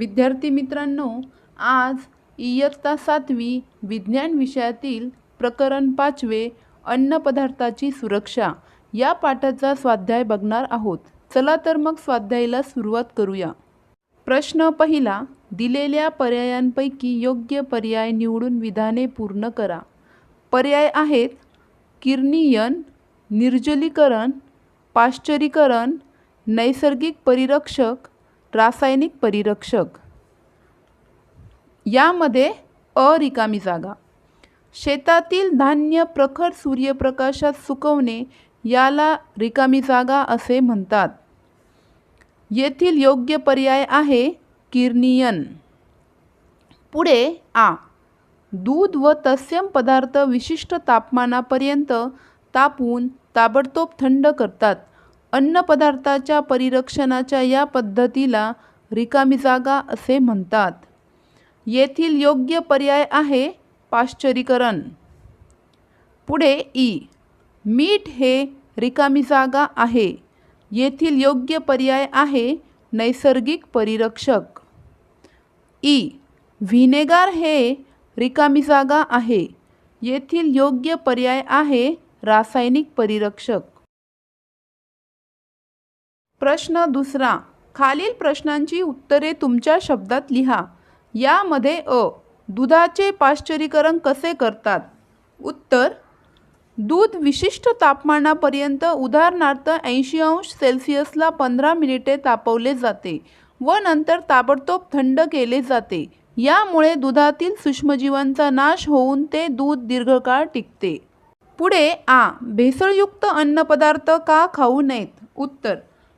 विद्यार्थी मित्रांनो आज इयत्ता सातवी विज्ञान विषयातील प्रकरण पाचवे अन्नपदार्थाची सुरक्षा या पाठाचा स्वाध्याय बघणार आहोत. चला तर मग स्वाध्यायाला सुरुवात करूया. प्रश्न पहिला दिलेल्या पर्यायांपैकी योग्य पर्याय निवडून विधाने पूर्ण करा. पर्याय आहेत किरणीयन निर्जलीकरण पाश्चरीकरण नैसर्गिक परिरक्षक रासायनिक परिरक्षक. यामध्ये अ रिकामी जागा. शेतातील धान्य प्रखर सूर्यप्रकाशात सुकवणे याला रिकामी जागा असे म्हणतात. येथील योग्य पर्याय आहे किर्नियन. पुढे आ. दूध व तत्सम पदार्थ विशिष्ट तापमानापर्यंत तापवून ताबडतोब थंड करतात. अन्नपदार्थाच्या परिरक्षणाच्या या पद्धतीला रिकामी जागा असे म्हणतात. येथील योग्य पर्याय आहे पाश्चरीकरण. पुढे ई. मीठ हे रिकामी जागा आहे. येथील योग्य पर्याय आहे नैसर्गिक परिरक्षक. ई. व्हिनेगार हे रिकामी जागा आहे. येथील योग्य पर्याय आहे रासायनिक परिरक्षक. प्रश्न दुसरा. खालील प्रश्नांची उत्तरे तुमच्या शब्दात लिहा. यामध्ये अ. दुधाचे पाश्चरीकरण कसे करतात? उत्तर. दूध विशिष्ट तापमानापर्यंत उदाहरणार्थ ऐंशी अंश सेल्सिअसला पंधरा मिनिटे तापवले जाते व नंतर ताबडतोब थंड केले जाते. यामुळे दुधातील सूक्ष्मजीवांचा नाश होऊन ते दूध दीर्घकाळ टिकते. पुढे आ. भेसळयुक्त अन्नपदार्थ का खाऊ नयेत? उत्तर.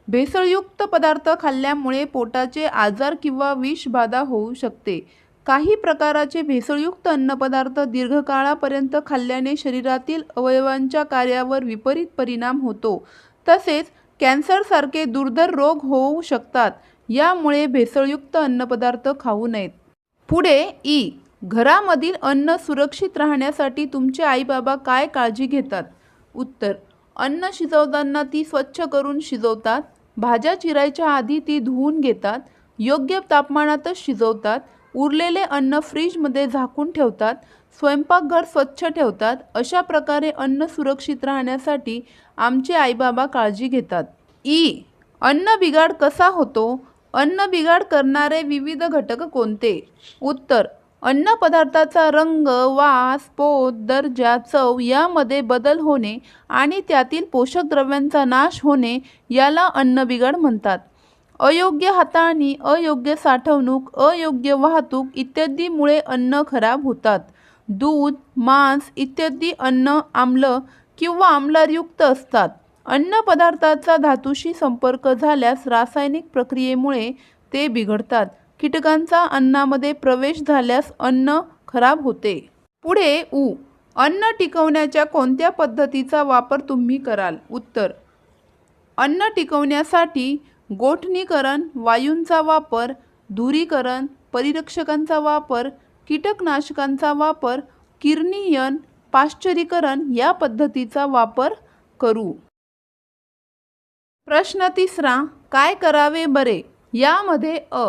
भेसळयुक्त पदार्थ खाल्ल्यामुळे पोटाचे आजार किंवा विषबाधा होऊ शकते. काही प्रकाराचे भेसळयुक्त अन्नपदार्थ दीर्घकाळापर्यंत खाल्ल्याने शरीरातील अवयवांच्या कार्यावर विपरीत परिणाम होतो. तसेच कॅन्सरसारखे दुर्धर रोग होऊ शकतात. यामुळे भेसळयुक्त अन्नपदार्थ खाऊ नयेत. पुढे ई. घरामधील अन्न सुरक्षित राहण्यासाठी तुमचे आईबाबा काय काळजी घेतात? उत्तर. अन्न शिजवताना ती स्वच्छ करून शिजवतात. भाज्या चिरायच्या आधी ती धुवून घेतात योग्य तापमानातच शिजवतात उरलेले अन्न फ्रीजमध्ये झाकून ठेवतात स्वयंपाकघर स्वच्छ ठेवतात अशा प्रकारे अन्न सुरक्षित राहण्यासाठी आमचे आईबाबा काळजी घेतात. ई. अन्न बिघाड कसा होतो? अन्न बिघाड करणारे विविध घटक कोणते? उत्तर अन्नपदार्थाचा रंग वास पोत दर्जा चव यामध्ये बदल होणे आणि त्यातील पोषक द्रव्यांचा नाश होणे याला अन्नबिघाड म्हणतात. अयोग्य हाताळणी अयोग्य साठवणूक अयोग्य वाहतूक इत्यादीमुळे अन्न खराब होतात. दूध मांस इत्यादी अन्न आम्ल किंवा आम्लयुक्त असतात. अन्नपदार्थाचा धातूशी संपर्क झाल्यास रासायनिक प्रक्रियेमुळे ते बिघडतात. कीटकांचा अन्नामध्ये प्रवेश झाल्यास अन्न खराब होते. पुढे उ. अन्न टिकवण्याच्या कोणत्या पद्धतीचा वापर तुम्ही कराल? उत्तर. अन्न टिकवण्यासाठी गोठणीकरण वायूंचा वापर धुरीकरण परिरक्षकांचा वापर कीटकनाशकांचा वापर किरणीयन पाश्चरीकरण या पद्धतीचा वापर करू. प्रश्न तिसरा. काय करावे बरे? यामध्ये अ.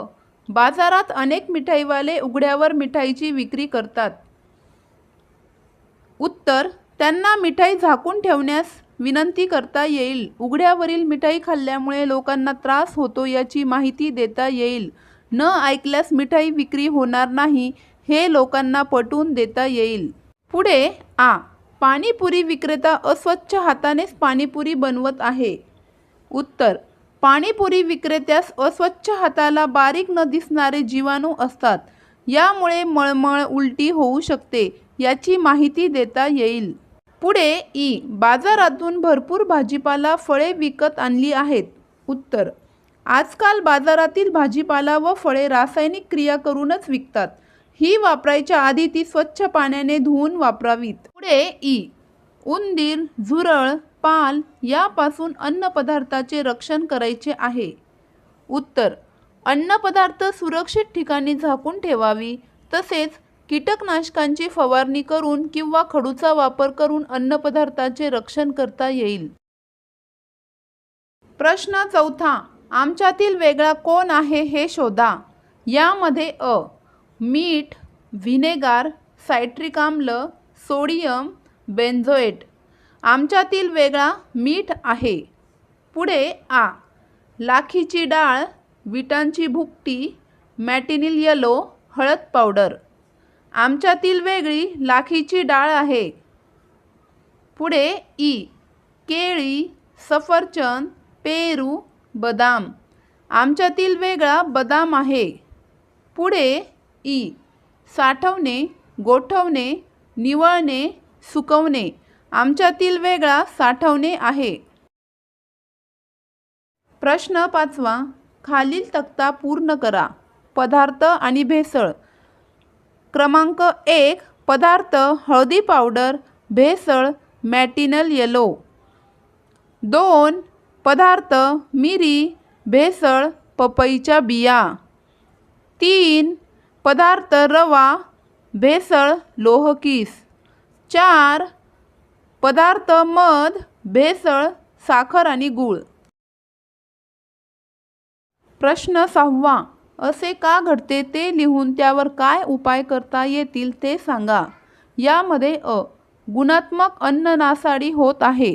बाजारात अनेक मिठाईवाले उघड्यावर मिठाईची विक्री करतात. उत्तर त्यांना मिठाई झाकून ठेवण्यास विनंती करता येईल. उघड्यावरील मिठाई खाल्ल्यामुळे लोकांना त्रास होतो याची माहिती देता येईल. न ऐकल्यास मिठाई विक्री होणार नाही हे लोकांना पटवून देता येईल. पुढे आ. पाणीपुरी विक्रेता अस्वच्छ हातानेच पाणीपुरी बनवत आहे. उत्तर पाणीपुरी विक्रेत्यास अस्वच्छ हाताला बारीक न दिसणारे जीवाणू असतात. यामुळे मळमळ उलटी होऊ शकते याची माहिती देता येईल. पुढे ई बाजारातून भरपूर भाजीपाला फळे विकत आणली आहेत. उत्तर आजकाल बाजारातील भाजीपाला व फळे रासायनिक क्रिया करूनच विकतात. ही वापरायच्या आधी ती स्वच्छ पाण्याने धुवून वापरावीत. पुढे ई उंदीर झुरळ पाल यापासून अन्नपदार्थाचे रक्षण करायचे आहे. उत्तर अन्नपदार्थ सुरक्षित ठिकाणी झाकून ठेवावी तसेच कीटकनाशकांची फवारणी करून किंवा खडूचा वापर करून अन्नपदार्थाचे रक्षण करता येईल. प्रश्न चौथा आमच्यातील वेगळा कोण आहे हे शोधा. यामध्ये अ मीठ व्हिनेगार सायट्रिक आम्ल सोडियम बेन्झोएट आमच्यातील वेगळा मीठ आहे. पुढे आ. लाखीची डाळ विटांची भुकटी मॅटिनिल येलो हळद पावडर. आमच्यातील वेगळी लाखीची डाळ आहे. पुढे ई. केळी सफरचंद पेरू बदाम. आमच्यातील वेगळा बदाम आहे. पुढे ई. साठवणे गोठवणे निवळणे सुकवणे. आमच्यातील वेगळा साठवणे आहे. प्रश्न पाचवा. खालील तक्ता पूर्ण करा. पदार्थ आणि भेसळ. क्रमांक एक. पदार्थ हळदी पावडर भेसळ मॅटिनल येलो. दोन. पदार्थ मिरी भेसळ पपईच्या बिया. तीन. पदार्थ रवा भेसळ लोहकीस. चार पदार्थ मध भेसळ साखर आणि गूळ. प्रश्न सहावा असे का घडते ते लिहून त्यावर काय उपाय करता येतील ते सांगा. यामध्ये अ गुणात्मक अन्न नासाडी होत आहे.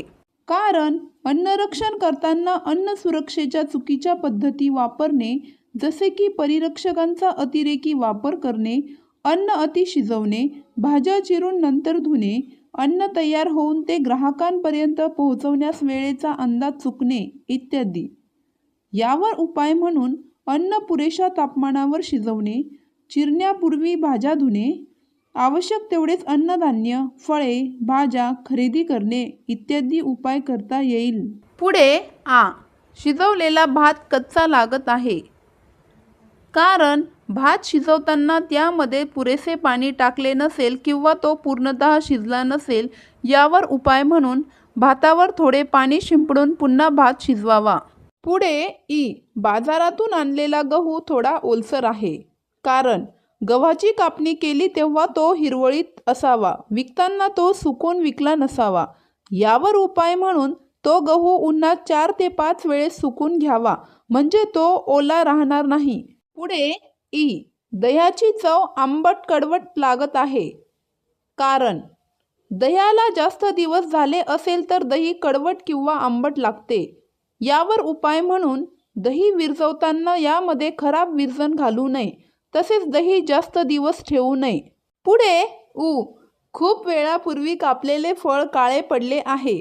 कारण अन्नरक्षण करताना अन्न सुरक्षेच्या चुकीच्या पद्धती वापरणे जसे की परिरक्षकांचा अतिरेकी वापर करणे अन्न अति शिजवणे भाज्या चिरून नंतर धुणे अन्न तयार होऊन ते ग्राहकांपर्यंत पोहोचवण्यास वेळेचा अंदाज चुकणे इत्यादी. यावर उपाय म्हणून अन्न पुरेशा तापमानावर शिजवणे चिरण्यापूर्वी भाज्या धुणे आवश्यक तेवढेच अन्नधान्य फळे भाज्या खरेदी करणे इत्यादी उपाय करता येईल. पुढे आ. शिजवलेला भात कच्चा लागत आहे. कारण भात शिजवताना त्यामध्ये पुरेसे पाणी टाकले नसेल किंवा तो पूर्णतः शिजला नसेल यावर उपाय म्हणून भातावर थोडे पाणी शिंपडून पुन्हा भात शिजवावा. पुढे ई बाजारातून आणलेला गहू थोडा ओलसर आहे. कारण गव्हाची कापणी केली तेव्हा तो हिरवळीत असावा विकताना तो सुकून विकला नसावा. यावर उपाय म्हणून तो गहू उन्हात चार ते पाच वेळेस सुकून घ्यावा म्हणजे तो ओला राहणार नाही. पुढे ई. दह्याची चव आंबट कडवट लागत आहे. कारण दह्याला जास्त दिवस झाले असेल तर दही कडवट किंवा आंबट लागते. यावर उपाय म्हणून दही विरजवताना यामध्ये खराब विरजन घालू नये. तसेच दही जास्त दिवस ठेवू नये. पुढे उ. खूप वेळापूर्वी कापलेले फळ काळे पडले आहे.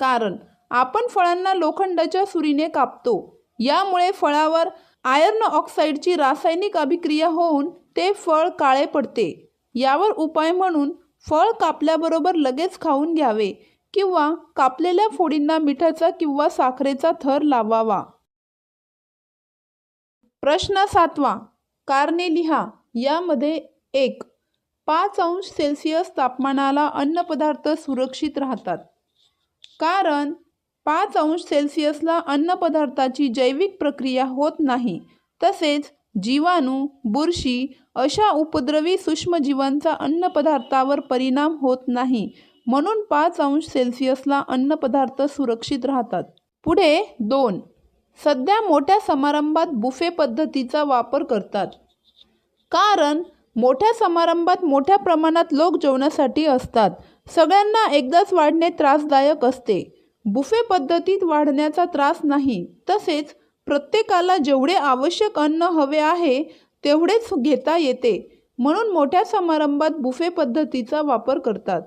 कारण आपण फळांना लोखंडाच्या सुरीने कापतो. यामुळे फळावर आयर्न ऑक्साईडची रासायनिक अभिक्रिया होऊन ते फळ काळे पडते. यावर उपाय म्हणून फळ कापल्याबरोबर लगेच खाऊन घ्यावे किंवा कापलेल्या फोडींना मिठाचा किंवा साखरेचा थर लावावा. प्रश्न सातवा कारणे लिहा. यामध्ये एक पाच अंश सेल्सिअस तापमानाला अन्नपदार्थ सुरक्षित राहतात. कारण पाच अंश सेल्सिअसला अन्नपदार्थाची जैविक प्रक्रिया होत नाही. तसेच जीवाणू बुरशी अशा उपद्रवी सूक्ष्मजीवांचा अन्नपदार्थावर परिणाम होत नाही. म्हणून पाच अंश सेल्सिअसला अन्नपदार्थ सुरक्षित राहतात. पुढे दोन. सध्या मोठ्या समारंभात बुफे पद्धतीचा वापर करतात. कारण मोठ्या समारंभात मोठ्या प्रमाणात लोक जेवणासाठी असतात. सगळ्यांना एकदाच वाढणे त्रासदायक असते. बुफे पद्धतीत वाढण्याचा त्रास नाही. तसेच प्रत्येकाला जेवढे आवश्यक अन्न हवे आहे तेवढेच घेता येते. म्हणून मोठ्या समारंभात बुफे पद्धतीचा वापर करतात.